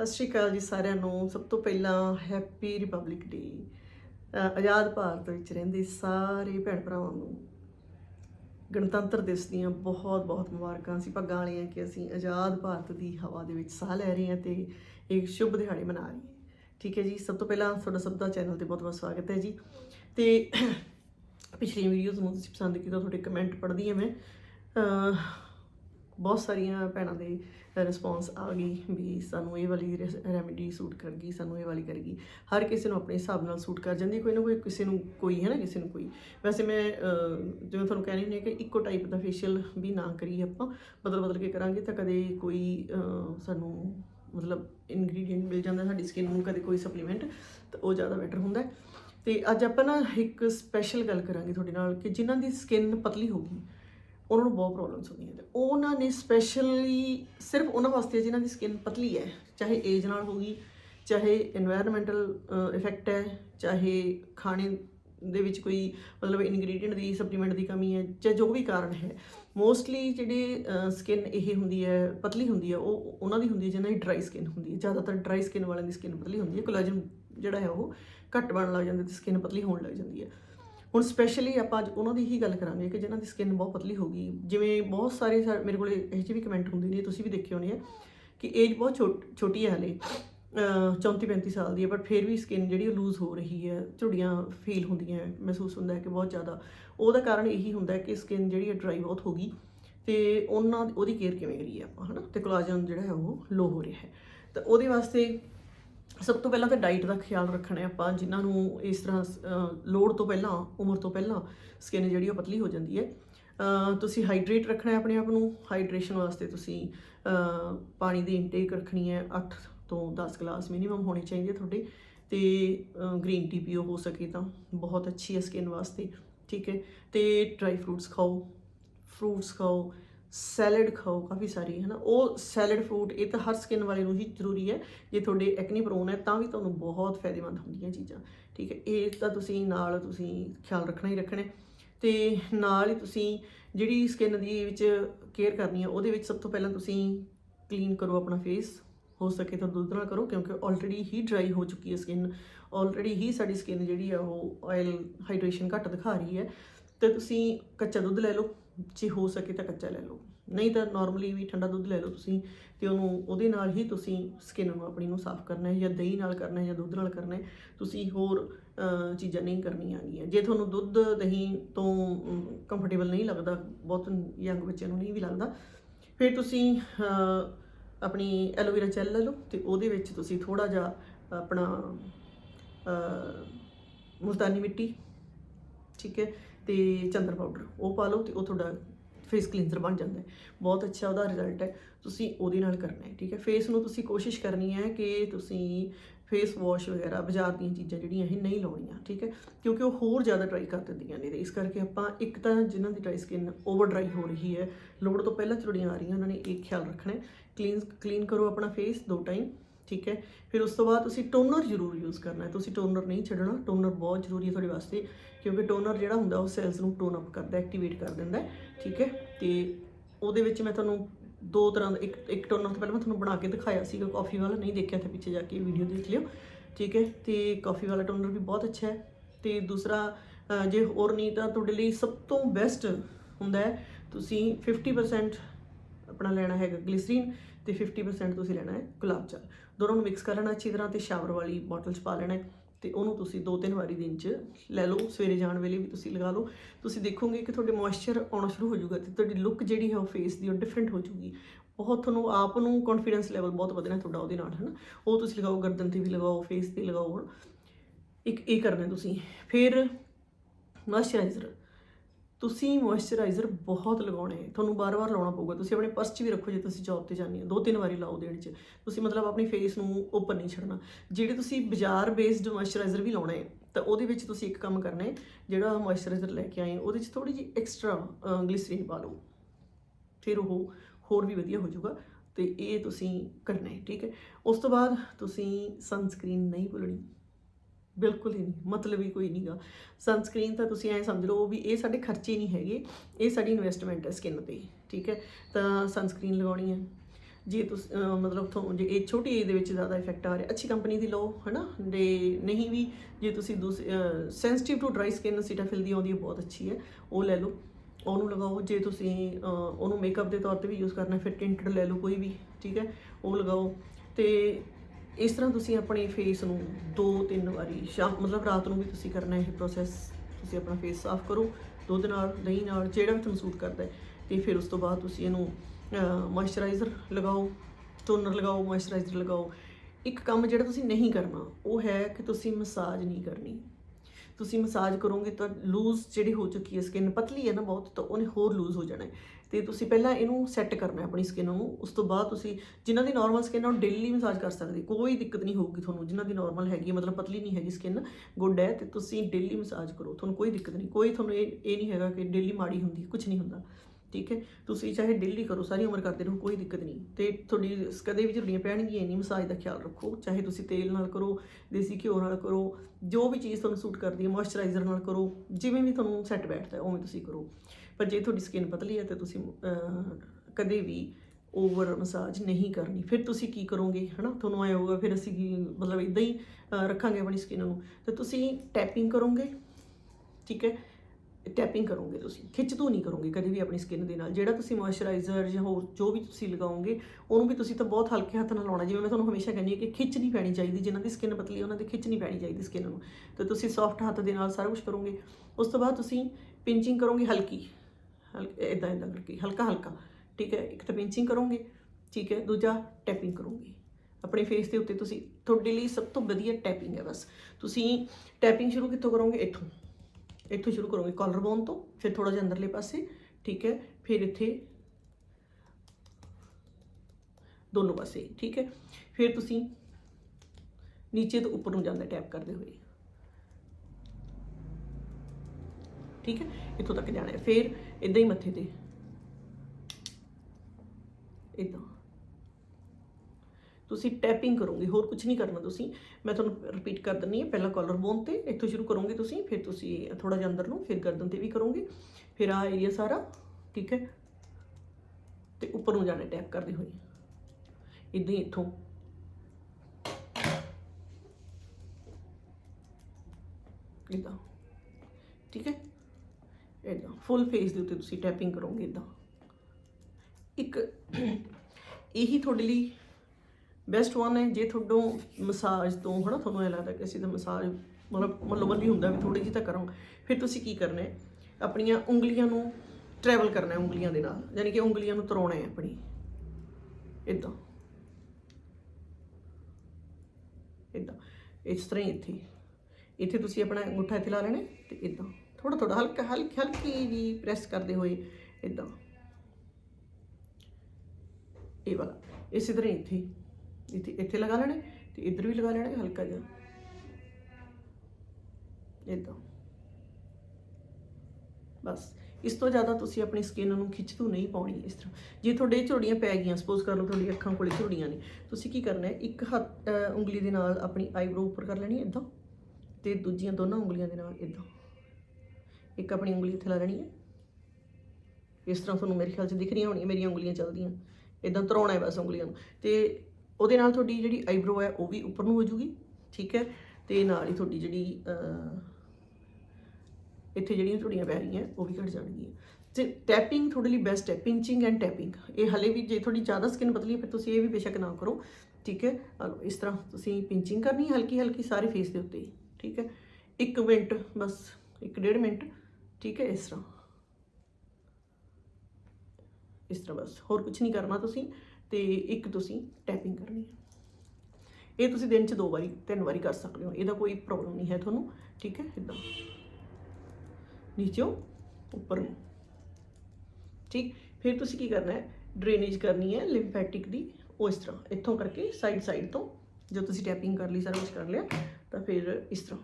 ਸਤਿ ਸ਼੍ਰੀ ਅਕਾਲ ਜੀ ਸਾਰਿਆਂ ਨੂੰ। ਸਭ ਤੋਂ ਪਹਿਲਾਂ ਹੈਪੀ ਰਿਪਬਲਿਕ ਡੇ ਆਜ਼ਾਦ ਭਾਰਤ ਵਿੱਚ ਰਹਿੰਦੇ ਸਾਰੇ ਭੈਣ ਭਰਾਵਾਂ ਨੂੰ। ਗਣਤੰਤਰ ਦਿਵਸ ਦੀਆਂ ਬਹੁਤ ਬਹੁਤ ਮੁਬਾਰਕਾਂ। ਸੀ ਪੱਗਾਂ ਵਾਲੀਆਂ ਕਿ ਅਸੀਂ ਆਜ਼ਾਦ ਭਾਰਤ ਦੀ ਹਵਾ ਦੇ ਵਿੱਚ ਸਾਹ ਲੈ ਰਹੇ ਹਾਂ ਤੇ ਇੱਕ ਸ਼ੁਭ ਦਿਹਾੜੇ ਮਨਾ ਰਹੇ ਹਾਂ। ਠੀਕ ਹੈ ਜੀ, ਸਭ ਤੋਂ ਪਹਿਲਾਂ ਤੁਹਾਡਾ ਸਭ ਦਾ ਚੈਨਲ ਤੇ ਬਹੁਤ ਬਹੁਤ ਸਵਾਗਤ ਹੈ ਜੀ। ਤੇ ਪਿਛਲੀਆਂ ਵੀਡੀਓਜ਼ ਨੂੰ ਤੁਸੀਂ ਪਸੰਦ ਕੀਤਾ ਤੁਹਾਡੇ ਕਮੈਂਟ ਪੜ੍ਹਦੀ ਹਾਂ ਮੈਂ। ਬਹੁਤ ਸਾਰੀਆਂ ਭੈਣਾਂ ਦੇ ਰਿਸਪੌਂਸ ਆ ਗਈ ਵੀ ਸਾਨੂੰ ਇਹ ਵਾਲੀ ਰੈਮੇਡੀ ਸੂਟ ਕਰ ਗਈ, ਸਾਨੂੰ ਇਹ ਵਾਲੀ ਕਰੇਗੀ। ਹਰ ਕਿਸੇ ਨੂੰ ਆਪਣੇ ਹਿਸਾਬ ਨਾਲ ਸੂਟ ਕਰ ਜਾਂਦੀ, ਕੋਈ ਨਾ ਕੋਈ, ਕਿਸੇ ਨੂੰ ਕੋਈ ਹੈ ਨਾ, ਕਿਸੇ ਨੂੰ ਕੋਈ। ਵੈਸੇ ਮੈਂ ਜਿਵੇਂ ਤੁਹਾਨੂੰ ਕਹਿ ਰਹੀ ਹੁੰਦੀ ਹਾਂ ਕਿ ਇੱਕੋ ਟਾਈਪ ਦਾ ਫੇਸ਼ੀਅਲ ਵੀ ਨਾ ਕਰੀਏ ਆਪਾਂ ਬਦਲ ਬਦਲ ਕੇ ਕਰਾਂਗੇ ਤਾਂ ਕਦੇ ਕੋਈ ਸਾਨੂੰ ਮਤਲਬ ਇਨਗਰੀਡੀਅੰਟ ਮਿਲ ਜਾਂਦਾ ਸਾਡੀ ਸਕਿਨ ਨੂੰ, ਕਦੇ ਕੋਈ ਸਪਲੀਮੈਂਟ ਤਾਂ ਉਹ ਜ਼ਿਆਦਾ ਬੈਟਰ ਹੁੰਦਾ। ਹੈ ਤੇ ਅੱਜ ਆਪਾਂ ਨਾ ਇੱਕ ਸਪੈਸ਼ਲ ਗੱਲ ਕਰਾਂਗੇ ਤੁਹਾਡੇ ਨਾਲ ਕਿ ਜਿਨ੍ਹਾਂ ਦੀ ਸਕਿਨ ਪਤਲੀ ਹੋਗੀ ਉਹਨਾਂ ਨੂੰ ਬਹੁਤ ਪ੍ਰੋਬਲਮਸ ਹੁੰਦੀਆਂ ਤੇ ਉਹਨਾਂ ਨੇ ਸਪੈਸ਼ਲੀ ਸਿਰਫ ਉਹਨਾਂ ਵਾਸਤੇ ਜਿਨ੍ਹਾਂ ਦੀ ਸਕਿਨ ਪਤਲੀ ਹੈ। ਚਾਹੇ ਏਜ ਨਾਲ ਹੋ ਗਈ, ਚਾਹੇ এনवायरमेंटल ਇਫੈਕਟ ਹੈ, ਚਾਹੇ ਖਾਣੇ ਦੇ ਵਿੱਚ ਕੋਈ ਮਤਲਬ ਇਨਗਰੀਡੀਅੰਟ ਦੀ ਸਪਲੀਮੈਂਟ ਦੀ ਕਮੀ ਹੈ ਚਾਹੇ ਜੋ ਵੀ ਕਾਰਨ ਹੈ। ਮੋਸਟਲੀ ਜਿਹੜੇ ਸਕਿਨ ਇਹ ਹੁੰਦੀ ਹੈ, ਪਤਲੀ ਹੁੰਦੀ ਹੈ, ਉਹ ਉਹਨਾਂ ਦੀ ਹੁੰਦੀ ਹੈ, ਜਿਹਨਾਂ ਦੀ ਡਰਾਈ ਸਕਿਨ ਹੁੰਦੀ ਹੈ। ਜ਼ਿਆਦਾਤਰ ਡਰਾਈ ਸਕਿਨ ਵਾਲਿਆਂ ਦੀ ਸਕਿਨ ਪਤਲੀ ਹੁੰਦੀ ਹੈ। ਕੋਲਾਜਨ ਜਿਹੜਾ ਹੈ ਉਹ ਘੱਟ ਬਣਨ ਲੱਗ ਜਾਂਦਾ ਤੇ ਸਕਿਨ ਪਤਲੀ ਹੋਣ ਲੱਗ ਜਾਂਦੀ ਹੈ। ਹੁਣ ਸਪੈਸ਼ਲੀ ਆਪਾਂ ਅੱਜ ਉਹਨਾਂ ਦੀ ਹੀ ਗੱਲ ਕਰਾਂਗੇ ਕਿ ਜਿਨ੍ਹਾਂ ਦੀ ਸਕਿਨ ਬਹੁਤ ਪਤਲੀ ਹੋ ਗਈ। ਜਿਵੇਂ ਬਹੁਤ ਸਾਰੇ ਸਾ- ਮੇਰੇ ਕੋਲੇ ਇਹ ਜਿਹੇ ਵੀ ਕਮੈਂਟ ਹੁੰਦੇ ਨੇ, ਤੁਸੀਂ ਵੀ ਦੇਖੇ ਹੋਣੇ ਆ ਕਿ ਏਜ ਬਹੁਤ ਛੋਟ- ਛੋਟੀ ਹੈ ਹਲੇ। 34 35 ਸਾਲ ਦੀ ਹੈ ਬਟ ਫਿਰ ਵੀ ਸਕਿਨ ਜਿਹੜੀ ਉਹ ਲੂਜ਼ ਹੋ ਰਹੀ ਹੈ ਝੁੜੀਆਂ ਫੀਲ ਹੁੰਦੀਆਂ ਮਹਿਸੂਸ ਹੁੰਦਾ ਹੈ ਕਿ ਬਹੁਤ ਜ਼ਿਆਦਾ। ਉਹਦਾ ਕਾਰਨ ਇਹੀ ਹੁੰਦਾ ਹੈ ਕਿ ਸਕਿਨ ਜਿਹੜੀ ਹੈ ਡਰਾਈ ਬਹੁਤ ਹੋ ਗਈ ਤੇ ਉਹਨਾਂ ਉਹਦੀ ਕੇਅਰ ਕਿਵੇਂ ਕਰੀਏ ਆਪਾਂ, ਹਨਾ? ਤੇ ਕੋਲਾਜਨ ਜਿਹੜਾ ਹੈ ਉਹ ਲੋ ਹੋ ਰਿਹਾ ਹੈ। ਤਾਂ ਉਹਦੇ ਵਾਸਤੇ ਸਭ ਤੋਂ ਪਹਿਲਾਂ ਤਾਂ ਡਾਈਟ ਦਾ ਖਿਆਲ ਰੱਖਣਾ ਆਪਾਂ, ਜਿਨ੍ਹਾਂ ਨੂੰ ਇਸ ਤਰ੍ਹਾਂ ਲੋੜ ਤੋਂ ਪਹਿਲਾਂ, ਉਮਰ ਤੋਂ ਪਹਿਲਾਂ ਸਕਿਨ ਜਿਹੜੀ ਉਹ ਪਤਲੀ ਹੋ ਜਾਂਦੀ ਹੈ। ਤੁਸੀਂ ਹਾਈਡਰੇਟ ਰੱਖਣਾ ਹੈ ਆਪਣੇ ਆਪ ਨੂੰ। ਹਾਈਡਰੇਸ਼ਨ ਵਾਸਤੇ ਤੁਸੀਂ ਪਾਣੀ ਦੀ ਇਨਟੇਕ ਰੱਖਣੀ ਹੈ। 8 ਤੋਂ 10 ਗਲਾਸ ਮਿਨੀਮਮ ਹੋਣੇ ਚਾਹੀਦੇ ਤੁਹਾਡੇ। ਤੇ ਗ੍ਰੀਨ ਟੀ ਪੀਓ, ਹੋ ਸਕੇ ਤਾਂ। ਬਹੁਤ ਅੱਛੀ ਹੈ ਸਕਿਨ ਵਾਸਤੇ। ਠੀਕ ਹੈ। ਤੇ ਡਰਾਈ ਫਰੂਟਸ ਖਾਓ। ਫਰੂਟਸ ਖਾਓ। ਸੈਲਡ ਖਾਓ, ਕਾਫੀ ਸਾਰੀ ਹੈ ਨਾ ਉਹ ਸੈਲਡ ਫਰੂਟ, ਇਹ ਤਾਂ ਹਰ ਸਕਿਨ ਵਾਲੇ ਨੂੰ ਹੀ ਜ਼ਰੂਰੀ ਹੈ, ਜੇ ਤੁਹਾਡੇ ਐਕਨੀ ਪ੍ਰੋਨ ਹੈ, ਤਾਂ ਵੀ ਤੁਹਾਨੂੰ ਬਹੁਤ ਫਾਇਦੇਮੰਦ ਹੁੰਦੀਆਂ ਚੀਜ਼ਾਂ, ਠੀਕ ਹੈ? ਇਹ ਤਾਂ ਤੁਸੀਂ ਨਾਲ ਤੁਸੀਂ ਖਿਆਲ ਰੱਖਣਾ ਹੀ ਰੱਖਣਾ ਹੈ। ਤੇ ਨਾਲ ਹੀ ਤੁਸੀਂ ਜਿਹੜੀ ਸਕਿਨ ਦੀ ਵਿੱਚ ਕੇਅਰ ਕਰਨੀ ਹੈ, ਉਹਦੇ ਵਿੱਚ ਸਭ ਤੋਂ ਪਹਿਲਾਂ ਤੁਸੀਂ ਕਲੀਨ ਕਰੋ ਆਪਣਾ ਫੇਸ ਹੋ ਸਕੇ ਤਾਂ ਦੁੱਧ ਨਾਲ ਕਰੋ, ਕਿਉਂਕਿ ਆਲਰੇਡੀ ਹੀ ਡਰਾਈ ਹੋ ਚੁੱਕੀ ਹੈ ਸਕਿਨ ਆਲਰੇਡੀ ਹੀ ਸਾਡੀ ਸਕਿਨ ਜਿਹੜੀ ਆ, ਉਹ ਆਇਲ ਹਾਈਡਰੇਸ਼ਨ ਘੱਟ ਦਿਖਾ ਰਹੀ ਹੈ। ਤੇ ਤੁਸੀਂ ਕੱਚਾ ਦੁੱਧ ਲੈ ਲਓ ਜੇ ਹੋ ਸਕੇ ਤਾਂ ਕੱਚਾ ਲੈ ਲਓ। ਨਹੀਂ ਤਾਂ ਨਾਰਮਲੀ ਵੀ ਠੰਡਾ ਦੁੱਧ ਲੈ ਲਓ ਤੁਸੀਂ ਤੇ ਉਹਨੂੰ, ਉਹਦੇ ਨਾਲ ਹੀ ਤੁਸੀਂ ਸਕਿਨ ਨੂੰ ਆਪਣੀ ਨੂੰ ਸਾਫ਼ ਕਰਨਾ ਹੈ ਜਾਂ ਦਹੀਂ ਨਾਲ ਕਰਨਾ ਹੈ ਜਾਂ ਦੁੱਧ ਨਾਲ ਕਰਨਾ ਹੈ, ਤੁਸੀਂ ਹੋਰ ਚੀਜ਼ਾਂ ਨਹੀਂ ਕਰਨੀਆਂ ਹੈਗੀਆਂ। ਜੇ ਤੁਹਾਨੂੰ ਦੁੱਧ ਦਹੀਂ ਤੋਂ ਕੰਫਰਟੇਬਲ ਨਹੀਂ ਲੱਗਦਾ, ਬਹੁਤ ਯੰਗ ਬੱਚਿਆਂ ਨੂੰ ਨਹੀਂ ਵੀ ਲੱਗਦਾ, ਫਿਰ ਤੁਸੀਂ ਆਪਣੀ ਐਲੋਵੇਰਾ ਜੈਲ ਲੈ ਲਓ ਤੇ ਉਹਦੇ ਵਿੱਚ ਤੁਸੀਂ ਥੋੜਾ ਜਿਹਾ ਆਪਣਾ ਮੁਲਤਾਨੀ ਮਿੱਟੀ, ਠੀਕ ਹੈ ਤੇ ਚੰਦਰ ਪਾਊਡਰ ਉਹ ਪਾ ਲਓ ਤੇ ਉਹ ਤੁਹਾਡਾ ਫੇਸ ਕਲੀਨਜ਼ਰ ਬਣ ਜਾਂਦਾ ਹੈ। ਬਹੁਤ ਅੱਛਾ ਉਹਦਾ ਰਿਜ਼ਲਟ ਹੈ। ਤੁਸੀਂ ਉਹਦੇ ਨਾਲ ਕਰਨਾ ਹੈ, ਠੀਕ ਹੈ। ਫੇਸ ਨੂੰ ਤੁਸੀਂ ਕੋਸ਼ਿਸ਼ ਕਰਨੀ ਹੈ ਕਿ ਤੁਸੀਂ ਫੇਸ ਵਾਸ਼ ਵਗੈਰਾ, ਬਾਜ਼ਾਰ ਦੀਆਂ ਚੀਜ਼ਾਂ ਜਿਹੜੀਆਂ ਇਹ ਨਹੀਂ ਲਾਉਣੀਆਂ, ਠੀਕ ਹੈ। ਕਿਉਂਕਿ ਉਹ ਹੋਰ ਜ਼ਿਆਦਾ ਡਰਾਈ ਕਰ ਦਿੰਦੀਆਂ ਨੇ ਤੇ ਇਸ ਕਰਕੇ ਆਪਾਂ ਇੱਕ ਤਾਂ ਜਿਨ੍ਹਾਂ ਦੀ ਡਰਾਈ ਸਕਿਨ ਓਵਰ ਡਰਾਈ ਹੋ ਰਹੀ ਹੈ, ਲੋੜ ਤੋਂ ਪਹਿਲਾਂ ਝੁਰੜੀਆਂ ਆ ਰਹੀਆਂ, ਉਹਨਾਂ ਨੇ ਇਹ ਖਿਆਲ ਰੱਖਣਾ ਹੈ। ਕਲੀਨ ਕਲੀਨ ਕਰੋ ਆਪਣਾ ਫੇਸ ਦੋ ਟਾਈਮ ਠੀਕ ਹੈ? ਫਿਰ ਉਸ ਤੋਂ ਬਾਅਦ ਤੁਸੀਂ ਟੋਨਰ ਜ਼ਰੂਰ ਯੂਜ਼ ਕਰਨਾ ਹੈ। ਤੁਸੀਂ ਟੋਨਰ ਨਹੀਂ ਛੱਡਣਾ। ਟੋਨਰ ਬਹੁਤ ਜ਼ਰੂਰੀ ਹੈ ਤੁਹਾਡੇ ਵਾਸਤੇ, ਕਿਉਂਕਿ ਟੋਨਰ ਜਿਹੜਾ ਹੁੰਦਾ ਉਹ ਸੈਲਸ ਨੂੰ ਟੋਨ ਅਪ ਕਰਦਾ ਐਕਟੀਵੇਟ ਕਰ ਦਿੰਦਾ ਠੀਕ ਹੈ? ਤੇ ਉਹਦੇ ਵਿੱਚ ਮੈਂ ਤੁਹਾਨੂੰ ਦੋ ਤਰ੍ਹਾਂ ਦਾ ਇੱਕ ਇੱਕ ਟੋਨਰ ਤੋਂ ਪਹਿਲਾਂ ਮੈਂ ਤੁਹਾਨੂੰ ਬਣਾ ਕੇ ਦਿਖਾਇਆ ਸੀਗਾ। ਕਾਫੀ ਵਾਲਾ ਨਹੀਂ ਦੇਖਿਆ ਤਾਂ ਪਿੱਛੇ ਜਾ ਕੇ ਵੀਡੀਓ ਦੇਖ ਲਿਓ। ਠੀਕ ਹੈ? ਤੇ ਕਾਫੀ ਵਾਲਾ ਟੋਨਰ ਵੀ ਬਹੁਤ ਅੱਛਾ ਹੈ। ਤੇ ਦੂਸਰਾ ਜੇ ਹੋਰ ਨਹੀਂ ਤਾਂ ਤੁਹਾਡੇ ਲਈ ਸਭ ਤੋਂ ਬੈਸਟ ਹੁੰਦਾ ਹੈ, ਤੁਸੀਂ 50% ਆਪਣਾ ਲੈਣਾ ਹੈਗਾ ਗਲਿਸਰੀਨ ਤੇ 50% ਤੁਸੀਂ ਲੈਣਾ ਹੈ ਗੁਲਾਬ ਜਲ ਦੋਨੋਂ ਨੂੰ ਮਿਕਸ ਕਰ ਲੈਣਾ ਅੱਛੀ ਤਰ੍ਹਾਂ ਤੇ ਸ਼ਾਵਰ ਵਾਲੀ ਬੋਟਲ 'ਚ ਪਾ ਲੈਣਾ ਹੈ ਤੇ ਉਹਨੂੰ ਤੁਸੀਂ ਦੋ ਤਿੰਨ ਵਾਰੀ ਦਿਨ 'ਚ ਲੈ ਲਓ, ਸਵੇਰੇ ਜਾਣ ਵੇਲੇ ਵੀ ਤੁਸੀਂ ਲਗਾ ਲਓ। ਤੁਸੀਂ ਦੇਖੋਗੇ ਕਿ ਤੁਹਾਡੇ ਮੋਇਸਚਰ ਆਉਣਾ ਸ਼ੁਰੂ ਹੋ ਜਾਊਗਾ ਤੇ ਤੁਹਾਡੀ ਲੁੱਕ ਜਿਹੜੀ ਹੈ ਉਹ ਫੇਸ ਦੀ ਉਹ ਡਿਫਰੈਂਟ ਹੋ ਜਾਊਗੀ। ਬਹੁਤ ਤੁਹਾਨੂੰ ਆਪ ਨੂੰ ਕੌਨਫੀਡੈਂਸ ਲੈਵਲ ਬਹੁਤ ਵਧਣਾ ਤੁਹਾਡਾ ਉਹਦੇ ਨਾਲ ਹੈ ਨਾ ਉਹ ਤੁਸੀਂ ਲਗਾਓ, ਗਰਦਨ ਤੇ ਵੀ ਲਗਾਓ ਫੇਸ ਤੇ ਲਗਾਓ ਹੁਣ। ਇੱਕ ਇਹ ਕਰਨਾ ਤੁਸੀਂ। ਫਿਰ ਮੋਇਸਚਰਾਈਜ਼ਰ ਤੁਸੀਂ ਮੋਇਸਚਰਾਈਜ਼ਰ ਬਹੁਤ ਲਗਾਉਣੇ ਤੁਹਾਨੂੰ ਬਾਰ-ਬਾਰ ਲਾਉਣਾ ਪਊਗਾ। ਤੁਸੀਂ ਆਪਣੇ ਪਰਸ 'ਚ ਵੀ ਰੱਖੋ ਜੇ ਤੁਸੀਂ ਜੌਬ ਤੇ ਜਾਂਦੇ ਹੋ। ਦੋ ਤਿੰਨ ਵਾਰੀ ਲਾਓ ਦਿਨ 'ਚ। ਤੁਸੀਂ ਮਤਲਬ ਆਪਣੀ ਫੇਸ ਨੂੰ ਓਪਨ ਨਹੀਂ ਛੱਡਣਾ। ਜਿਹੜੇ ਤੁਸੀਂ ਬਾਜ਼ਾਰ ਬੇਸਡ ਮੋਇਸਚਰਾਈਜ਼ਰ ਵੀ ਲਾਉਣਾ ਹੈ ਤਾਂ ਉਹਦੇ ਵਿੱਚ ਤੁਸੀਂ ਇੱਕ ਕੰਮ ਕਰਨਾ ਹੈ, ਜਿਹੜਾ ਮੋਇਸਚਰਾਈਜ਼ਰ ਲੈ ਕੇ ਆਏ ਉਹਦੇ 'ਚ ਥੋੜੀ ਜਿਹੀ ਐਕਸਟਰਾ ਗਲਿਸਰੀਨ ਪਾ ਲਓ। ਫਿਰ ਉਹ ਹੋਰ ਵੀ ਵਧੀਆ ਹੋ ਜਾਊਗਾ ਤੇ ਇਹ ਤੁਸੀਂ ਕਰਨਾ ਹੈ, ਠੀਕ ਹੈ। ਉਸ ਤੋਂ ਬਾਅਦ ਤੁਸੀਂ ਸਨਸਕ੍ਰੀਨ ਨਹੀਂ ਭੁੱਲਣੀ। ਬਿਲਕੁਲ ਹੀ ਨਹੀਂ, ਮਤਲਬ ਹੀ ਕੋਈ ਨਹੀਂਗਾ ਸਨਸਕ੍ਰੀਨ ਤਾਂ ਤੁਸੀਂ ਐ ਸਮਝ ਲਓ ਵੀ ਇਹ ਸਾਡੇ ਖਰਚੇ ਨਹੀਂ ਹੈਗੇ, ਇਹ ਸਾਡੀ ਇਨਵੈਸਟਮੈਂਟ ਹੈ ਸਕਿਨ ਤੇ ਠੀਕ ਹੈ? ਤਾਂ ਸਨਸਕ੍ਰੀਨ ਲਗਾਉਣੀ ਹੈ। ਜੇ ਤੁਸੀਂ ਮਤਲਬ ਤੁਹਾਨੂੰ ਜੇ ਇਹ ਛੋਟੀ ਏਜ ਦੇ ਵਿੱਚ ਜ਼ਿਆਦਾ ਇਫੈਕਟ ਆ ਰਿਹਾ, ਅੱਛੀ ਕੰਪਨੀ ਦੀ ਲਓ, ਹਨਾ? ਦੇ ਨਹੀਂ ਵੀ ਜੇ ਤੁਸੀਂ sensitive to dry skin Cetaphil ਦੀ ਆਉਂਦੀ ਹੈ, ਬਹੁਤ ਅੱਛੀ ਹੈ, ਉਹ ਲੈ ਲਓ। ਉਹਨੂੰ ਲਗਾਓ, ਜੇ ਤੁਸੀਂ ਉਹਨੂੰ ਮੇਕਅਪ ਦੇ ਤੌਰ ਤੇ ਵੀ ਯੂਜ਼ ਕਰਨਾ, ਫਿਰ ਟਿੰਟਡ ਲੈ ਲਓ ਕੋਈ ਵੀ, ਠੀਕ ਹੈ? ਉਹ ਲਗਾਓ। ਤੇ ਇਸ ਤਰ੍ਹਾਂ ਤੁਸੀਂ ਆਪਣੇ ਫੇਸ ਨੂੰ ਦੋ ਤਿੰਨ ਵਾਰੀ ਸ਼ਾਮ ਮਤਲਬ ਰਾਤ ਨੂੰ ਵੀ ਤੁਸੀਂ ਕਰਨਾ ਇਹ ਪ੍ਰੋਸੈਸ ਤੁਸੀਂ ਆਪਣਾ ਫੇਸ ਸਾਫ਼ ਕਰੋ, ਦੁੱਧ ਨਾਲ, ਦਹੀਂ ਨਾਲ, ਜਿਹੜਾ ਵੀ ਤੁਹਾਨੂੰ ਸੂਟ ਕਰਦਾ ਹੈ, ਤੇ ਫਿਰ ਉਸ ਤੋਂ ਬਾਅਦ ਤੁਸੀਂ ਇਹਨੂੰ ਮੋਇਸਚਰਾਈਜ਼ਰ ਲਗਾਓ ਟੋਨਰ ਲਗਾਓ ਮੋਇਸਚਰਾਈਜ਼ਰ ਲਗਾਓ। ਇੱਕ ਕੰਮ ਜਿਹੜਾ ਤੁਸੀਂ ਨਹੀਂ ਕਰਨਾ, ਉਹ ਹੈ ਕਿ ਤੁਸੀਂ ਮਸਾਜ ਨਹੀਂ ਕਰਨੀ। ਤੁਸੀਂ ਮਸਾਜ ਕਰੋਗੇ ਤਾਂ ਲੂਜ਼ ਜਿਹੜੀ ਹੋ ਚੁੱਕੀ ਹੈ ਸਕਿਨ ਪਤਲੀ ਹੈ ਨਾ ਬਹੁਤ, ਤਾਂ ਉਹਨੇ ਹੋਰ ਲੂਜ਼ ਹੋ ਜਾਣਾ ਤੇ ਤੁਸੀਂ ਪਹਿਲਾਂ ਇਹਨੂੰ ਸੈੱਟ ਕਰਨਾ ਆਪਣੀ ਸਕਿਨ ਨੂੰ। ਉਸ ਤੋਂ ਬਾਅਦ ਤੁਸੀਂ ਜਿਨ੍ਹਾਂ ਦੀ ਨਾਰਮਲ ਸਕਿਨ ਆ ਉਹ ਡੇਲੀ ਮਸਾਜ ਕਰ ਸਕਦੇ। ਕੋਈ ਦਿੱਕਤ ਨਹੀਂ ਹੋਊਗੀ ਤੁਹਾਨੂੰ। ਜਿਨ੍ਹਾਂ ਦੀ ਨਾਰਮਲ ਹੈਗੀ ਹੈ, ਮਤਲਬ ਪਤਲੀ ਨਹੀਂ ਹੈਗੀ ਸਕਿਨ ਗੁੱਡ ਹੈ ਤੇ ਤੁਸੀਂ ਡੇਲੀ ਮਸਾਜ ਕਰੋ। ਤੁਹਾਨੂੰ ਕੋਈ ਦਿੱਕਤ ਨਹੀਂ। ਕੋਈ ਤੁਹਾਨੂੰ ਇਹ ਇਹ ਨਹੀਂ ਹੈਗਾ ਕਿ ਡੇਲੀ ਮਾੜੀ ਹੁੰਦੀ ਕੁਝ ਨਹੀਂ ਹੁੰਦਾ। ਠੀਕ ਹੈ? ਤੁਸੀਂ ਚਾਹੇ ਡੇਲੀ ਕਰੋ ਸਾਰੀ ਉਮਰ ਕਰਦੇ ਰਹੋ ਕੋਈ ਦਿੱਕਤ ਨਹੀਂ। ਤੇ ਤੁਹਾਡੀ ਕਦੇ ਵੀ ਝੁਰੜੀਆਂ ਪੈਣਗੀਆਂ ਨਹੀਂ ਮਸਾਜ ਦਾ ਖਿਆਲ ਰੱਖੋ। ਚਾਹੇ ਤੁਸੀਂ ਤੇਲ ਨਾਲ ਕਰੋ ਦੇਸੀ ਘਿਓ ਨਾਲ ਕਰੋ ਜੋ ਵੀ ਚੀਜ਼ ਤੁਹਾਨੂੰ ਸੂਟ ਕਰਦੀ ਹੈ ਮੋਇਸਚਰਾਈਜ਼ਰ ਨਾਲ ਕਰੋ ਜਿਵੇਂ ਵੀ ਤੁਹਾਨੂੰ ਸੈੱਟ ਬੈਠਦਾ ਉਵੇਂ ਤੁਸੀਂ ਕਰੋ। ਪਰ ਜੇ ਤੁਹਾਡੀ ਸਕਿਨ ਪਤਲੀ ਹੈ ਤੇ ਤੁਸੀਂ ਕਦੇ ਵੀ ਓਵਰ ਮਸਾਜ ਨਹੀਂ ਕਰਨੀ। ਫਿਰ ਤੁਸੀਂ ਕੀ ਕਰੋਗੇ, ਹਨਾ? ਤੁਹਾਨੂੰ ਆਇਆ ਹੋਊਗਾ, ਫਿਰ ਅਸੀਂ ਮਤਲਬ ਇਦਾਂ ਹੀ ਰੱਖਾਂਗੇ ਆਪਣੀ ਸਕਿਨ ਨੂੰ। ਤੇ ਤੁਸੀਂ ਟੈਪਿੰਗ ਕਰੋਗੇ, ਠੀਕ ਹੈ? ਟੈਪਿੰਗ ਕਰੋਗੇ ਤੁਸੀਂ। ਖਿੱਚ ਧੂ ਨਹੀਂ ਕਰੋਗੇ ਕਦੇ ਵੀ ਆਪਣੀ ਸਕਿਨ ਦੇ ਨਾਲ। ਜਿਹੜਾ ਤੁਸੀਂ ਮੋਇਸਚਰਾਈਜ਼ਰ ਜਾਂ ਹੋਰ ਜੋ ਵੀ ਤੁਸੀਂ ਲਗਾਓਗੇ, ਉਹਨੂੰ ਵੀ ਤੁਸੀਂ ਤਾਂ ਬਹੁਤ ਹਲਕੇ ਹੱਥ ਨਾਲ ਲਾਉਣਾ। ਜਿਵੇਂ ਮੈਂ ਤੁਹਾਨੂੰ ਹਮੇਸ਼ਾ ਕਹਿੰਦੀ ਹਾਂ ਕਿ ਖਿੱਚ ਨਹੀਂ ਪੈਣੀ ਚਾਹੀਦੀ। ਜਿਨ੍ਹਾਂ ਦੀ ਸਕਿਨ ਪਤਲੀ ਉਹਨਾਂ ਦੀ ਖਿੱਚ ਨਹੀਂ ਪੈਣੀ ਚਾਹੀਦੀ ਸਕਿਨ ਨੂੰ। ਤੇ ਤੁਸੀਂ ਸੌਫਟ ਹੱਥ ਦੇ ਨਾਲ ਸਾਰਾ ਕੁਝ ਕਰੋਗੇ। ਉਸ ਤੋਂ ਬਾਅਦ ਤੁਸੀਂ ਪਿੰਚਿੰਗ ਕਰੋਗੇ ਹਲਕੀ। ਇਦਾਂ ਇਦਾਂ ਕਰਕੇ, ਹਲਕਾ ਹਲਕਾ, ਠੀਕ ਹੈ, ਇੱਕ ਤਾਂ ਪਿੰਚਿੰਗ ਕਰੋਗੇ, ਠੀਕ ਹੈ, ਦੂਜਾ ਟੈਪਿੰਗ ਕਰੋਗੇ। ਆਪਣੇ ਫੇਸ ਦੇ ਉੱਤੇ ਤੁਸੀਂ, ਤੁਹਾਡੇ ਲਈ ਸਭ ਤੋਂ ਵਧੀਆ ਟੈਪਿੰਗ ਹੈ ਬਸ। ਤੁਸੀਂ ਟੈਪਿੰਗ ਸ਼ੁਰੂ ਕਿੱਥੋਂ ਕਰੋਗੇ? ਇੱਥੋਂ। ਇੱਥੋਂ ਸ਼ੁਰੂ ਕਰੋਗੇ ਕਾਲਰ ਬੋਨ ਤੋਂ, ਫਿਰ ਥੋੜਾ ਜਿਹਾ ਅੰਦਰਲੇ ਪਾਸੇ, ਠੀਕ ਹੈ, ਫਿਰ ਇੱਥੇ ਦੋਨੋਂ ਪਾਸੇ, ਠੀਕ ਹੈ, ਫਿਰ ਤੁਸੀਂ ਨੀਚੇ ਤੋਂ ਉੱਪਰ ਨੂੰ ਜਾਂਦਾ, ਟੈਪ ਕਰਦੇ ਹੋਏ। ਠੀਕ ਹੈ? ਇੱਥੋਂ ਤੱਕ ਜਾਣਾ ਹੈ। ਫਿਰ ਇਦਾਂ ਹੀ ਮੱਥੇ ਤੇ। ਇਦਾਂ ਤੁਸੀਂ ਟੈਪਿੰਗ ਕਰੋਗੇ। ਹੋਰ ਕੁਝ ਨਹੀਂ ਕਰਨਾ ਤੁਸੀਂ। ਮੈਂ ਤੁਹਾਨੂੰ ਰਿਪੀਟ ਕਰ ਦਿੰਨੀ ਹਾਂ। ਪਹਿਲਾਂ ਕਾਲਰ ਬੋਨ ਤੇ ਇੱਥੋਂ ਸ਼ੁਰੂ ਕਰੋਗੇ ਤੁਸੀਂ। ਫਿਰ ਤੁਸੀਂ ਥੋੜਾ ਜਿਹਾ ਅੰਦਰ ਨੂੰ, ਫਿਰ ਗਰਦਨ ਤੇ ਵੀ ਕਰੋਗੇ। ਫਿਰ ਆ ਏਰੀਆ ਸਾਰਾ, ਠੀਕ ਹੈ? ਤੇ ਉੱਪਰ ਨੂੰ ਜਾਣਾ ਟੈਪ ਕਰਦੇ ਹੋਏ। ਇਦਾਂ ਹੀ ਇੱਥੋਂ। ਇਦਾਂ ਠੀਕ ਹੈ? ਇਦਾਂ ਫੁੱਲ ਫੇਸ ਦੇ ਉੱਤੇ ਤੁਸੀਂ ਟੈਪਿੰਗ ਕਰੋਗੇ ਇਦਾਂ ਇੱਕ ਇਹੀ ਤੁਹਾਡੇ ਲਈ ਬੈਸਟ ਵਨ ਹੈ, ਜੇ ਤੁਹਾਡੋਂ ਮਸਾਜ ਤੋਂ, ਹਨਾ, ਤੁਹਾਨੂੰ ਇਹ ਲੱਗਦਾ ਕਿ ਅਸੀਂ ਤਾਂ ਮਸਾਜ ਮਤਲਬ ਮੱਲੋ ਨਹੀਂ ਹੁੰਦਾ ਵੀ ਥੋੜੀ ਜਿਹੀ ਤਾਂ ਕਰਾਂ ਫਿਰ ਤੁਸੀਂ ਕੀ ਕਰਨਾ ਹੈ, ਆਪਣੀਆਂ ਉਂਗਲੀਆਂ ਨੂੰ ਟਰੈਵਲ ਕਰਨਾ ਹੈ ਉਂਗਲੀਆਂ ਦੇ ਨਾਲ, ਯਾਨੀ ਕਿ ਉਂਗਲੀਆਂ ਨੂੰ ਤਰਾਉਣਾ ਹੈ ਆਪਣੀ। ਇਦਾਂ ਇਦਾਂ ਇਸ ਤਰ੍ਹਾਂ ਹੀ ਇੱਥੇ। ਇੱਥੇ ਤੁਸੀਂ ਆਪਣਾ ਅੰਗੂਠਾ ਇੱਥੇ ਲਾ ਲੈਣਾ ਹੈ ਤੇ ਇਦਾਂ ਥੋੜਾ ਥੋੜਾ ਹਲਕਾ, ਹਲਕੀ ਹਲਕੀ ਜੀ ਪ੍ਰੈਸ ਕਰਦੇ ਹੋਏ ਇਦਾਂ ਇਹ ਵਾਲਾ, ਇਸੇ ਤਰ੍ਹਾਂ ਇੱਥੇ। ਇੱਥੇ ਇੱਥੇ ਲਗਾ ਲੈਣਾ ਹੈ ਤੇ ਇੱਧਰ ਵੀ ਲਗਾ ਲੈਣਾ, ਹਲਕਾ ਜਿਹਾ। ਇਦਾਂ ਬਸ, ਇਸ ਤੋਂ ਜ਼ਿਆਦਾ ਤੁਸੀਂ ਆਪਣੀ ਸਕਿਨ ਨੂੰ ਖਿੱਚ ਖਿੱਚਤੂ ਨਹੀਂ ਪਾਉਣੀ ਇਸ ਤਰ੍ਹਾਂ। ਜੇ ਤੁਹਾਡੇ ਝੋੜੀਆਂ ਪੈ ਗਈਆਂ ਸਪੋਜ਼ ਕਰ ਲਓ ਤੁਹਾਡੀ ਅੱਖਾਂ ਕੋਲੇ ਝੋੜੀਆਂ ਨੇ, ਤੁਸੀਂ ਕੀ ਕਰਨਾ ਹੈ? ਇੱਕ ਹੱਥ ਉਂਗਲੀ ਦੇ ਨਾਲ ਆਪਣੀ ਆਈਬ੍ਰੋ ਉੱਪਰ ਕਰ ਲੈਣੀ ਹੈ ਇਦਾਂ ਤੇ ਦੂਜੀਆਂ ਦੋਨਾਂ ਉਂਗਲੀਆਂ ਦੇ ਨਾਲ ਇਦਾਂ ਇੱਕ ਆਪਣੀ ਉਂਗਲੀ ਇੱਥੇ ਲਾ ਲੈਣੀ ਹੈ। ਇਸ ਤਰ੍ਹਾਂ ਤੁਹਾਨੂੰ ਮੇਰੇ ਖਿਆਲ 'ਚ ਦਿਖ ਰਹੀਆਂ ਹੋਣੀਆਂ ਮੇਰੀਆਂ ਉਂਗਲੀਆਂ ਚੱਲਦੀਆਂ। ਇਦਾਂ ਧਰਾਉਣਾ ਹੈ ਬਸ ਉਂਗਲੀਆਂ ਨੂੰ। ਤੇ ਉਹਦੇ ਨਾਲ ਤੁਹਾਡੀ ਜਿਹੜੀ ਆਈਬ੍ਰੋ ਹੈ, ਉਹ ਵੀ ਉੱਪਰ ਨੂੰ ਹੋ ਜੂਗੀ, ਠੀਕ ਹੈ? ਤੇ ਨਾਲ ਹੀ ਤੁਹਾਡੀ ਜਿਹੜੀ ਇੱਥੇ ਜਿਹੜੀਆਂ ਤੁਹਾਡੀਆਂ ਪੈ ਰਹੀਆਂ, ਉਹ ਵੀ ਘਟ ਜਾਣਗੀਆਂ। ਤੇ ਟੈਪਿੰਗ ਤੁਹਾਡੇ ਲਈ ਬੈਸਟ ਹੈ ਪਿੰਚਿੰਗ ਐਂਡ ਟੈਪਿੰਗ ਇਹ ਹਲੇ ਵੀ ਜੇ ਤੁਹਾਡੀ ਜ਼ਿਆਦਾ ਸਕਿਨ ਪਤਲੀ ਹੈ, ਫਿਰ ਤੁਸੀਂ ਇਹ ਵੀ ਬੇਸ਼ੱਕ ਨਾ ਕਰੋ, ਠੀਕ ਹੈ? ਇਸ ਤਰ੍ਹਾਂ ਤੁਸੀਂ ਪਿੰਚਿੰਗ ਕਰਨੀ ਹਲਕੀ ਹਲਕੀ ਸਾਰੇ ਫੇਸ ਦੇ ਉੱਤੇ, ਠੀਕ ਹੈ? ਇੱਕ ਮਿੰਟ, ਬਸ, ਇੱਕ ਡੇਢ ਮਿੰਟ। ਠੀਕ ਹੈ, ਇਸ ਤਰ੍ਹਾਂ। ਇਸ ਤਰ੍ਹਾਂ ਬਸ। ਹੋਰ ਕੁਝ ਨਹੀਂ ਕਰਨਾ ਤੁਸੀਂ ਤੇ ਇੱਕ ਤੁਸੀਂ ਟੈਪਿੰਗ ਕਰਨੀ ਹੈ। ਇਹ ਤੁਸੀਂ ਦਿਨ 'ਚ ਦੋ ਵਾਰੀ, ਤਿੰਨ ਵਾਰੀ ਕਰ ਸਕਦੇ ਹੋ। ਇਹਦਾ ਕੋਈ ਪ੍ਰੋਬਲਮ ਨਹੀਂ ਹੈ ਤੁਹਾਨੂੰ। ਠੀਕ ਹੈ, ਇਦਾਂ। ਨੀਚੋਂ ਉੱਪਰ ਨੂੰ। ਠੀਕ। ਫਿਰ ਤੁਸੀਂ ਕੀ ਕਰਨਾ ਹੈ? ਡਰੇਨੇਜ ਕਰਨੀ ਹੈ ਲਿੰਫੈਟਿਕ ਦੀ। ਉਹ ਇਸ ਤਰ੍ਹਾਂ। ਇੱਥੋਂ ਕਰਕੇ ਸਾਈਡ ਸਾਈਡ ਤੋਂ ਜਦੋਂ ਤੁਸੀਂ ਟੈਪਿੰਗ ਕਰ ਲਈ, ਸਾਰਾ ਕੁਝ ਕਰ ਲਿਆ, ਤਾਂ ਫਿਰ ਇਸ ਤਰ੍ਹਾਂ।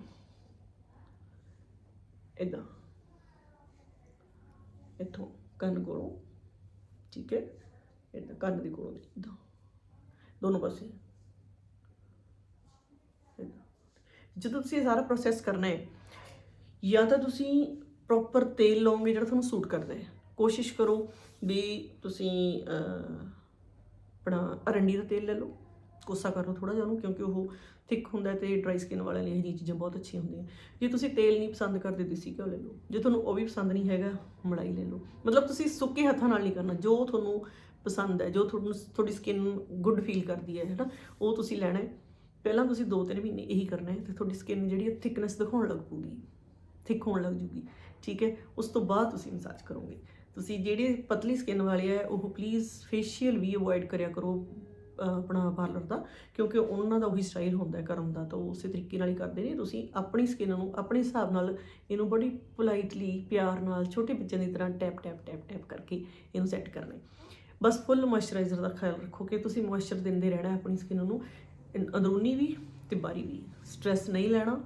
ਇਦਾਂ। ਇੱਥੋਂ ਕੰਨ ਕੋਲੋਂ ਠੀਕ ਹੈ? ਇਦਾਂ ਕੰਨ ਦੇ ਕੋਲੋਂ ਇਦਾਂ। ਦੋਨੋਂ ਪਾਸੇ। ਜਦੋਂ ਤੁਸੀਂ ਇਹ ਸਾਰਾ ਪ੍ਰੋਸੈਸ ਕਰਨਾ ਹੈ, ਜਾਂ ਤਾਂ ਤੁਸੀਂ ਪ੍ਰੋਪਰ ਤੇਲ ਲਓਗੇ ਜਿਹੜਾ ਤੁਹਾਨੂੰ ਸੂਟ ਕਰਦਾ ਹੈ। ਕੋਸ਼ਿਸ਼ ਕਰੋ ਵੀ ਤੁਸੀਂ ਆਪਣਾ ਅਰੰਡੀ ਦਾ ਤੇਲ ਲੈ ਲਓ। ਕੋਸਾ ਕਰ ਲਓ ਥੋੜਾ ਜਿਹਾ ਉਹਨੂੰ, ਕਿਉਂਕਿ ਉਹ ਥਿਕ ਹੁੰਦਾ ਹੈ ਤੇ ਡਰਾਈ ਸਕਿਨ ਵਾਲਿਆਂ ਲਈ ਇਹ ਜਿਹੀ ਚੀਜ਼ਾਂ ਬਹੁਤ ਅੱਛੀਆਂ ਹੁੰਦੀਆਂ। ਜੇ ਤੁਸੀਂ ਤੇਲ ਨਹੀਂ ਪਸੰਦ ਕਰਦੇ ਦੇਸੀ ਘਿਓ ਲੈ ਲਓ। ਜੇ ਤੁਹਾਨੂੰ ਉਹ ਵੀ ਪਸੰਦ ਨਹੀਂ ਹੈਗਾ, ਮਲਾਈ ਲੈ ਲਓ। ਮਤਲਬ ਤੁਸੀਂ ਸੁੱਕੇ ਹੱਥਾਂ ਨਾਲ ਨਹੀਂ ਕਰਨਾ। ਜੋ ਤੁਹਾਨੂੰ ਪਸੰਦ ਹੈ, ਜੋ ਤੁਹਾਨੂੰ ਤੁਹਾਡੀ ਸਕਿਨ ਗੁੱਡ ਫੀਲ ਕਰਦੀ ਹੈ, ਹੈਨਾ, ਉਹ ਤੁਸੀਂ ਲੈਣਾ ਹੈ। ਪਹਿਲਾਂ ਤੁਸੀਂ 2-3 ਮਹੀਨੇ ਇਹੀ ਕਰਨਾ ਹੈ ਤੇ ਤੁਹਾਡੀ ਸਕਿਨ ਜਿਹੜੀ ਹੈ ਥਿਕਨੈਸ ਦਿਖਾਉਣ ਲੱਗ ਪੂਗੀ ਥਿਕ ਹੋਣ ਲੱਗ ਜੂਗੀ। ਠੀਕ ਹੈ? ਉਸ ਤੋਂ ਬਾਅਦ ਤੁਸੀਂ ਮਸਾਜ ਕਰੋਗੇ। ਤੁਸੀਂ ਜਿਹੜੇ ਪਤਲੀ ਸਕਿਨ ਵਾਲੇ ਆ ਉਹ ਪਲੀਜ਼ ਫੇਸ਼ੀਅਲ ਵੀ ਅਵੋਇਡ ਕਰਿਆ ਕਰੋ। ਆਪਣਾ ਪਾਰਲਰ ਦਾ, ਕਿਉਂਕਿ ਉਹਨਾਂ ਦਾ ਉਹੀ ਸਟਾਈਲ ਹੁੰਦਾ ਹੈ ਕਰਨ ਦਾ, ਤਾਂ ਉਹ ਉਸੇ ਤਰੀਕੇ ਨਾਲ ਹੀ ਕਰਦੇ ਨੇ। ਤੁਸੀਂ ਆਪਣੀ ਸਕਿਨ ਨੂੰ ਆਪਣੇ ਹਿਸਾਬ ਨਾਲ ਇਹਨੂੰ ਬੜੀ ਪੋਲਾਈਟਲੀ ਪਿਆਰ ਨਾਲ, ਛੋਟੇ ਬੱਚਿਆਂ ਦੀ ਤਰ੍ਹਾਂ ਟੈਪ ਟੈਪ ਟੈਪ ਟੈਪ ਕਰਕੇ ਇਹਨੂੰ ਸੈੱਟ ਕਰਨਾ ਬਸ ਫੁੱਲ ਮੋਇਸਚਰਾਈਜ਼ਰ ਦਾ ਖਿਆਲ ਰੱਖੋ ਕਿ ਤੁਸੀਂ ਮੋਇਸਚਰ ਦਿੰਦੇ ਰਹਿਣਾ ਆਪਣੀ ਸਕਿਨ ਨੂੰ, ਅੰਦਰੂਨੀ ਵੀ ਤੇ ਬਾਹਰੀ ਵੀ। ਸਟ੍ਰੈਸ ਨਹੀਂ ਲੈਣਾ,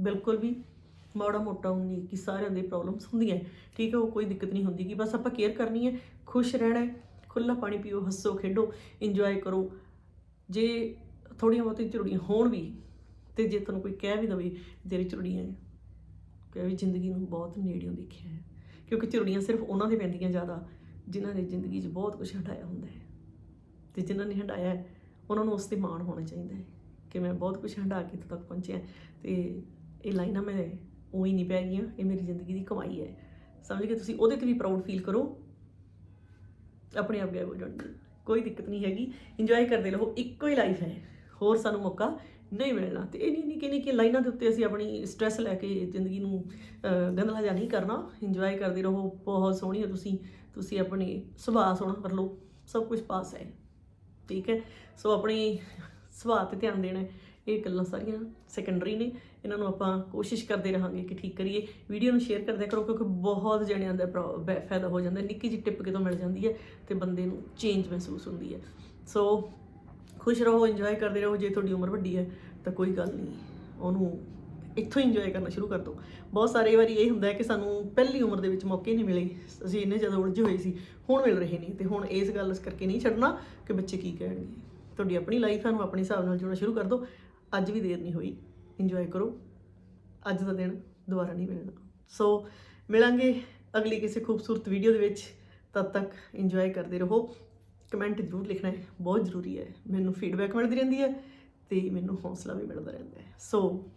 ਬਿਲਕੁਲ ਵੀ। ਮਾੜਾ ਮੋਟਾ ਉਨੀ ਕਿ ਸਾਰਿਆਂ ਦੇ ਪ੍ਰੋਬਲਮਸ ਹੁੰਦੀਆਂ ਠੀਕ ਹੈ, ਉਹ ਕੋਈ ਦਿੱਕਤ ਨਹੀਂ ਹੁੰਦੀ ਕਿ ਬਸ ਆਪਾਂ ਕੇਅਰ ਕਰਨੀ ਹੈ, ਖੁਸ਼ ਰਹਿਣਾ ਹੈ ਖੁੱਲਾ ਪਾਣੀ ਪੀਓ, ਹੱਸੋ, ਖੇਡੋ ਇੰਜੋਏ ਕਰੋ। ਜੇ ਥੋੜੀਆਂ ਬਹੁਤੀਆਂ ਚੁਰੜੀਆਂ ਹੋਣ ਵੀ ਤੇ ਜੇ ਤੁਹਾਨੂੰ ਕੋਈ ਕਹਿ ਵੀ ਦਵੇ ਤੇਰੀ ਝੁਰੜੀਆਂ ਹੈ ਕਿ ਵੀ ਜ਼ਿੰਦਗੀ ਨੂੰ ਬਹੁਤ ਨੇੜਿਓਂ ਦੇਖਿਆ ਹੈ। ਕਿਉਂਕਿ ਚੁਰੜੀਆਂ ਸਿਰਫ ਉਹਨਾਂ ਦੇ ਪੈਂਦੀਆਂ ਜ਼ਿਆਦਾ ਜਿਨ੍ਹਾਂ ਨੇ ਜ਼ਿੰਦਗੀ 'ਚ ਬਹੁਤ ਕੁਝ ਹਟਾਇਆ ਹੁੰਦਾ ਹੈ। ਤੇ ਜਿਨ੍ਹਾਂ ਨੇ ਹਟਾਇਆ ਹੈ, ਉਹਨਾਂ ਨੂੰ ਉਸ ਤੇ ਮਾਣ ਹੋਣਾ ਚਾਹੀਦਾ ਹੈ ਕਿ ਮੈਂ ਬਹੁਤ ਕੁਝ ਹੰਡਾ ਕੇ ਇੱਥੇ ਤੱਕ ਪਹੁੰਚਿਆ। ਤੇ ਇਹ ਲਾਈਨਾਂ ਮੈਂ ਉਹੀ ਨਹੀਂ ਪੈ ਗਈਆਂ ਇਹ ਮੇਰੀ ਜ਼ਿੰਦਗੀ ਦੀ ਕਮਾਈ ਹੈ। ਸਮਝ ਕੇ ਤੁਸੀਂ? ਉਹਦੇ ਤੇ ਵੀ ਪ੍ਰਾਊਡ ਫੀਲ ਕਰੋ। ਆਪਣੇ ਆਪ ਗਾਇਬ ਹੋ ਜਾਣਗੇ ਕੋਈ ਦਿੱਕਤ ਨਹੀਂ ਹੈਗੀ। ਇੰਜੋਏ ਕਰਦੇ ਰਹੋ। ਇੱਕੋ ਹੀ ਲਾਈਫ ਹੈ। ਹੋਰ ਸਾਨੂੰ ਮੌਕਾ ਨਹੀਂ ਮਿਲਣਾ। ਤੇ ਇਹ ਨਹੀਂ ਨਿੱਕੀ ਨਿੱਕੀ ਲਾਈਨਾਂ ਦੇ ਉੱਤੇ ਅਸੀਂ ਆਪਣੀ ਸਟ੍ਰੈਸ ਲੈ ਕੇ ਜ਼ਿੰਦਗੀ ਨੂੰ ਅਹ, ਗੰਦਲਾ ਜਿਹਾ ਨਹੀਂ ਕਰਨਾ। ਇੰਜੋਏ ਕਰਦੇ ਰਹੋ। ਬਹੁਤ ਸੋਹਣੀ ਹੋ ਤੁਸੀਂ। ਤੁਸੀਂ ਆਪਣੀ ਸੁਭਾਅ ਸੋਹਣਾ ਕਰ ਲਓ ਸਭ ਕੁਝ ਪਾਸ ਹੈ। ਠੀਕ ਹੈ? ਸੋ ਆਪਣੀ ਸੁਭਾਅ ਤੇ ਧਿਆਨ ਦੇਣਾ ਇਹ ਗੱਲਾਂ ਸਾਰੀਆਂ ਸੈਕੰਡਰੀ ਨੇ। ਇਹਨਾਂ ਨੂੰ ਆਪਾਂ ਕੋਸ਼ਿਸ਼ ਕਰਦੇ ਰਹਾਂਗੇ ਕਿ ਠੀਕ ਕਰੀਏ। ਵੀਡੀਓ ਨੂੰ ਸ਼ੇਅਰ ਕਰਦੇ ਕਰੋ ਕਿਉਂਕਿ ਬਹੁਤ ਜਣਿਆਂ ਦਾ ਪ੍ਰੋ- ਬੈ- ਫਾਇਦਾ ਹੋ ਜਾਂਦਾ। ਨਿੱਕੀ ਜਿਹੀ ਟਿਪ ਕਿਤੋਂ ਮਿਲ ਜਾਂਦੀ ਹੈ ਤੇ ਬੰਦੇ ਨੂੰ ਚੇਂਜ ਮਹਿਸੂਸ ਹੁੰਦੀ ਹੈ। ਸੋ ਖੁਸ਼ ਰਹੋ ਇੰਜੋਏ ਕਰਦੇ ਰਹੋ। ਜੇ ਤੁਹਾਡੀ ਉਮਰ ਵੱਡੀ ਹੈ, ਤਾਂ ਕੋਈ ਗੱਲ ਨਹੀਂ। ਉਹਨੂੰ ਇੱਥੋਂ ਇੰਜੋਏ ਕਰਨਾ ਸ਼ੁਰੂ ਕਰ ਦਿਓ। ਬਹੁਤ ਸਾਰੇ ਵਾਰੀ ਇਹ ਹੁੰਦਾ ਹੈ ਕਿ ਸਾਨੂੰ ਪਹਿਲੀ ਉਮਰ ਦੇ ਵਿੱਚ ਮੌਕੇ ਨਹੀਂ ਮਿਲੇ। ਅਸੀਂ ਇੰਨੇ ਜ਼ਿਆਦਾ ਉਲਝੇ ਹੋਏ ਸੀ, ਹੁਣ ਮਿਲ ਰਹੇ ਨੇ। ਤੇ ਹੁਣ ਇਸ ਗੱਲ ਕਰਕੇ ਨਹੀਂ ਛੱਡਣਾ ਕਿ ਬੱਚੇ ਕੀ ਕਹਿਣਗੇ। ਤੁਹਾਡੀ ਆਪਣੀ ਲਾਈਫ ਹੈ ਨੂੰ ਆਪਣੇ ਹਿਸਾਬ ਨਾਲ ਜਿਉਣਾ ਸ਼ੁਰੂ ਕਰ ਦਿਓ। ਅੱਜ ਵੀ ਦੇਰ ਨਹੀਂ ਹੋਈ। ਇੰਜੋਏ ਕਰੋ। ਅੱਜ ਦਾ ਦਿਨ ਦੁਬਾਰਾ ਨਹੀਂ ਮਿਲਣਾ। ਸੋ ਮਿਲਾਂਗੇ ਅਗਲੀ ਕਿਸੇ ਖੂਬਸੂਰਤ ਵੀਡੀਓ ਦੇ ਵਿੱਚ। ਤਦ ਤੱਕ ਇੰਜੋਏ ਕਰਦੇ ਰਹੋ। ਕਮੈਂਟ ਜ਼ਰੂਰ ਲਿਖਣਾ ਹੈ। ਬਹੁਤ ਜ਼ਰੂਰੀ ਹੈ। ਮੈਨੂੰ ਫੀਡਬੈਕ ਮਿਲਦੀ ਰਹਿੰਦੀ ਹੈ ਤੇ ਮੈਨੂੰ ਹੌਸਲਾ ਵੀ ਮਿਲਦਾ ਰਹਿੰਦਾ ਹੈ। ਸੋ